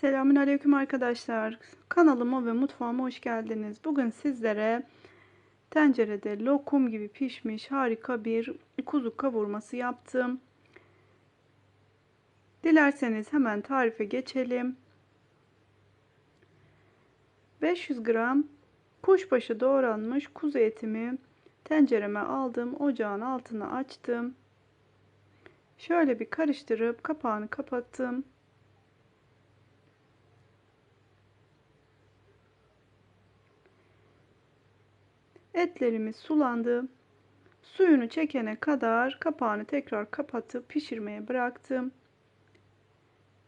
Selamünaleyküm arkadaşlar. Kanalıma ve mutfağıma hoş geldiniz. Bugün sizlere tencerede lokum gibi pişmiş harika bir kuzu kavurması yaptım. Dilerseniz hemen tarife geçelim. 500 gram kuşbaşı doğranmış kuzu etimi tencereme aldım. Ocağın altını açtım. Şöyle bir karıştırıp kapağını kapattım. Etlerimiz sulandı. Suyunu çekene kadar kapağını tekrar kapatıp pişirmeye bıraktım.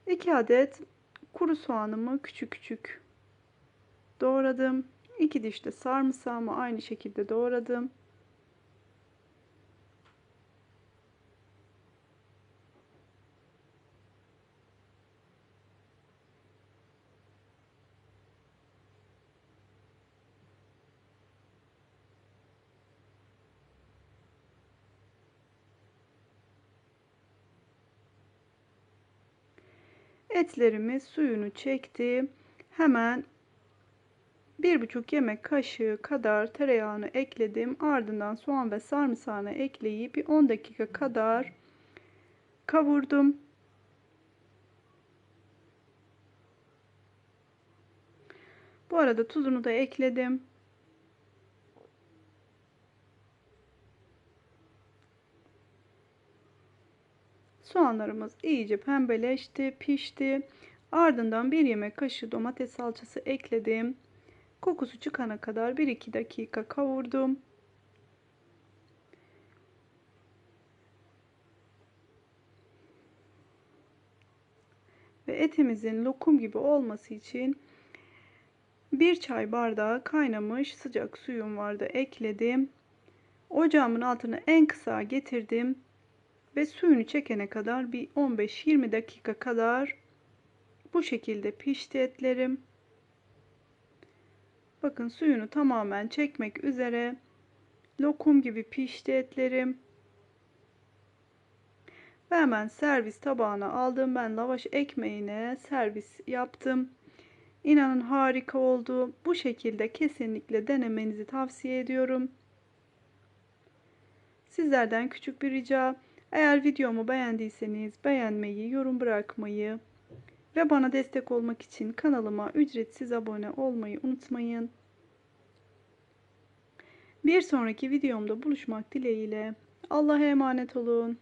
2 adet kuru soğanımı küçük küçük doğradım. 2 diş de sarımsağımı aynı şekilde doğradım. Etlerimiz suyunu çekti. Hemen bir buçuk yemek kaşığı kadar tereyağını ekledim. Ardından soğan ve sarımsağını ekleyip bir 10 dakika kadar kavurdum. Bu arada tuzunu da ekledim. Soğanlarımız iyice pembeleşti, pişti. Ardından bir yemek kaşığı domates salçası ekledim. Kokusu çıkana kadar 1-2 dakika kavurdum. Ve etimizin lokum gibi olması için bir çay bardağı kaynamış sıcak suyum vardı ekledim. Ocağımın altını en kısa getirdim ve suyunu çekene kadar bir 15-20 dakika kadar bu şekilde pişti etlerim. Bakın suyunu tamamen çekmek üzere lokum gibi pişti etlerim. Ve hemen servis tabağına aldım. Ben lavaş ekmeğine servis yaptım. İnanın harika oldu. Bu şekilde kesinlikle denemenizi tavsiye ediyorum. Sizlerden küçük bir rica. Eğer videomu beğendiyseniz beğenmeyi, yorum bırakmayı ve bana destek olmak için kanalıma ücretsiz abone olmayı unutmayın. Bir sonraki videomda buluşmak dileğiyle. Allah'a emanet olun.